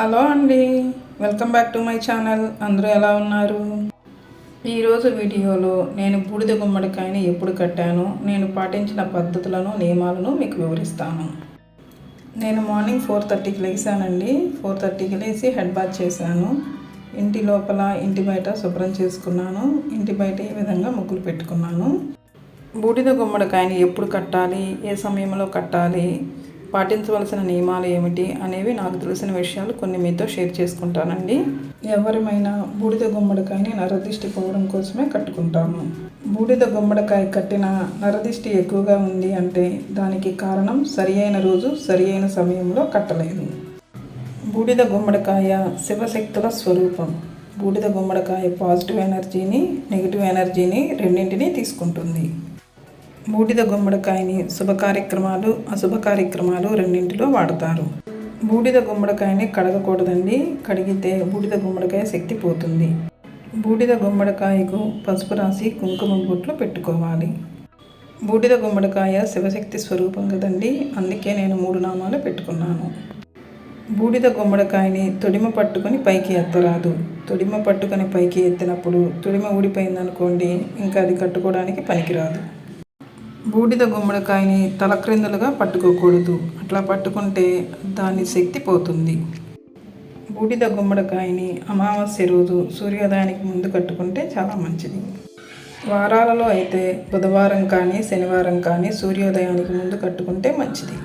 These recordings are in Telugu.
హలో అండి welcome back to my channel. అందరూ ఎలా ఉన్నారు? ఈరోజు వీడియోలో నేను బూడిద గుమ్మడికాయని ఎప్పుడు కట్టాను నేను పాటించిన పద్ధతులను నియమాలను మీకు వివరిస్తాను. నేను మార్నింగ్ ఫోర్ థర్టీకి లేచానండి. ఫోర్ థర్టీకి లేచి హెడ్ బాత్ చేశాను. ఇంటి లోపల ఇంటి బయట శుభ్రం చేసుకున్నాను. ఇంటి బయట ఈ విధంగా ముగ్గులు పెట్టుకున్నాను. బూడిద గుమ్మడికాయని ఎప్పుడు కట్టాలి? ఏ సమయంలో కట్టాలి? పాటించవలసిన నియమాలు ఏమిటి అనేవి నాకు తెలిసిన విషయాలు కొన్ని మీతో షేర్ చేసుకుంటానండి. ఎవరిమైనా బూడిద గుమ్మడికాయని నరదిష్టి పోవడం కోసమే కట్టుకుంటాము. బూడిద గుమ్మడికాయ కట్టిన నరదిష్టి ఎక్కువగా ఉంది అంటే దానికి కారణం సరి అయిన రోజు సరి అయిన సమయంలో కట్టలేదు. బూడిద గుమ్మడికాయ శివశక్తుల స్వరూపం. బూడిద గుమ్మడికాయ పాజిటివ్ ఎనర్జీని నెగిటివ్ ఎనర్జీని రెండింటినీ తీసుకుంటుంది. బూడిద గుమ్మడికాయని శుభ కార్యక్రమాలు అశుభ కార్యక్రమాలు రెండింటిలో వాడతారు. బూడిద గుమ్మడికాయని కడగకూడదండి. కడిగితే బూడిద గుమ్మడికాయ శక్తి పోతుంది. బూడిద గుమ్మడికాయకు పసుపు రాసి కుంకుమ బొట్లు పెట్టుకోవాలి. బూడిద గుమ్మడికాయ శివశక్తి స్వరూపం కదండి. అందుకే నేను మూడు నామాలు పెట్టుకున్నాను. బూడిద గుమ్మడికాయని తొడిమ పట్టుకొని పైకి ఎత్తరాదు. తొడిమ పట్టుకొని పైకి ఎత్తినప్పుడు తొడిమ ఊడిపోయిందనుకోండి ఇంకా అది కట్టుకోవడానికి పనికిరాదు. బూడిద గుమ్మడికాయని తలక్రిందులుగా పట్టుకోకూడదు. అట్లా పట్టుకుంటే దాని శక్తి పోతుంది. బూడిద గుమ్మడికాయని అమావాస్య రోజు సూర్యోదయానికి ముందు కట్టుకుంటే చాలా మంచిది. వారాలలో అయితే బుధవారం కానీ శనివారం కానీ సూర్యోదయానికి ముందు కట్టుకుంటే మంచిది.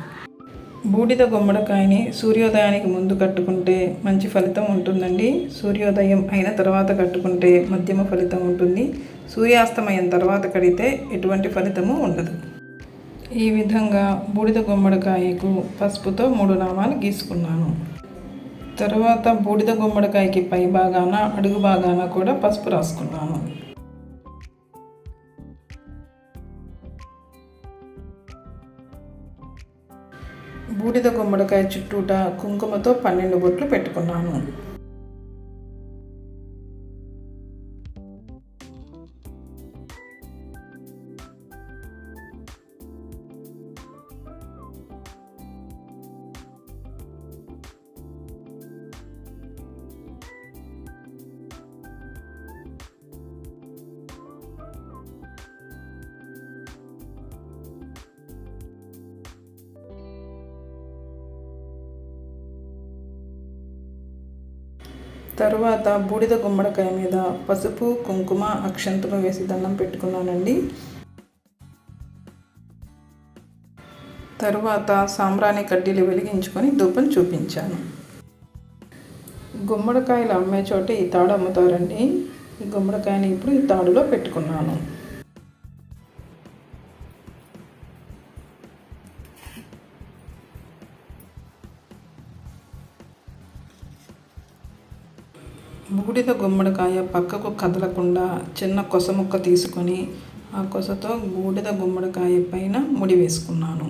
బూడిద గుమ్మడికాయని సూర్యోదయానికి ముందు కట్టుకుంటే మంచి ఫలితం ఉంటుందండి. సూర్యోదయం అయిన తర్వాత కట్టుకుంటే మధ్యమ ఫలితం ఉంటుంది. సూర్యాస్తమయం తర్వాత కడితే ఎటువంటి ఫలితము ఉండదు. ఈ విధంగా బూడిద గుమ్మడికాయకు పసుపుతో మూడు నామాలు గీసుకున్నాను. తర్వాత బూడిద గుమ్మడికాయకి పై భాగాన అడుగు భాగాన కూడా పసుపు రాసుకున్నాను. బూడిద గుమ్మడికాయ చుట్టూట కుంకుమతో పన్నెండు బొట్లు పెట్టుకున్నాను. తర్వాత బూడిద గుమ్మడికాయ మీద పసుపు కుంకుమ అక్షంతలు వేసి దండం పెట్టుకున్నానండి. తరువాత సాంబ్రాణి కడ్డీలు వెలిగించుకొని ధూపం చూపించాను. గుమ్మడికాయలు అమ్మే చోట ఈ తాడు అమ్ముతారండి. ఈ గుమ్మడికాయని ఇప్పుడు ఈ తాడులో పెట్టుకున్నాను. బూడిద గుమ్మడికాయ పక్కకు కదలకుండా చిన్న కొస ముక్క తీసుకొని ఆ కొసతో బూడిద గుమ్మడికాయ పైన ముడి వేసుకున్నాను.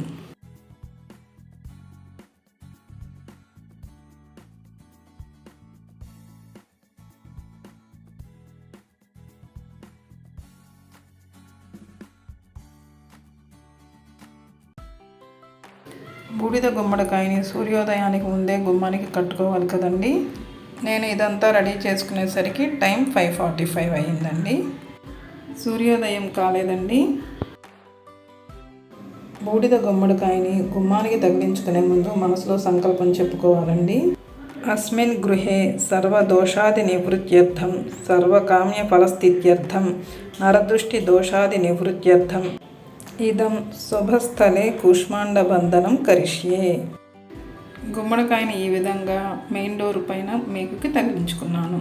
బూడిద గుమ్మడికాయని సూర్యోదయానికి ముందే గుమ్మానికి కట్టుకోవాలి కదండి? నేను ఇదంతా రెడీ చేసుకునేసరికి టైం ఫైవ్ ఫార్టీ ఫైవ్ అయ్యిందండి సూర్యోదయం కాలేదండి. బూడిద గుమ్మడికాయని గుమ్మానికి తగిలించుకునే ముందు మనసులో సంకల్పం చెప్పుకోవాలండి. అస్మిన్ గృహే సర్వదోషాది నివృత్త్యర్థం సర్వకామ్య ఫలస్థిత్యర్థం నరదృష్టి దోషాది నివృత్త్యర్థం. ఇదం శుభస్థలే కూష్మాండబంధనం కరిష్యే. గుమ్మడికాయని ఈ విధంగా మెయిన్ డోర్ పైన మేకుకి తగిలించుకున్నాను.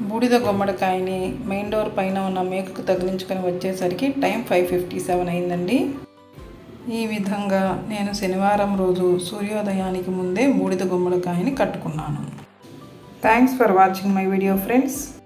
బూడిద గుమ్మడికాయని మెయిన్ డోర్ పైన ఉన్న మేకుకు తగిలించుకొని వచ్చేసరికి టైం ఫైవ్ ఫిఫ్టీ సెవెన్ అయిందండి. ఈ విధంగా నేను శనివారం రోజు సూర్యోదయానికి ముందే బూడిద గుమ్మడికాయని కట్టుకున్నాను. Thanks for watching my video friends